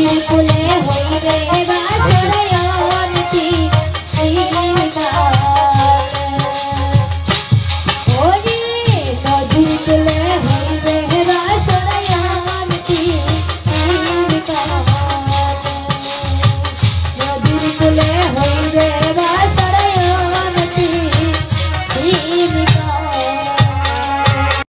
புலே ஒன்றே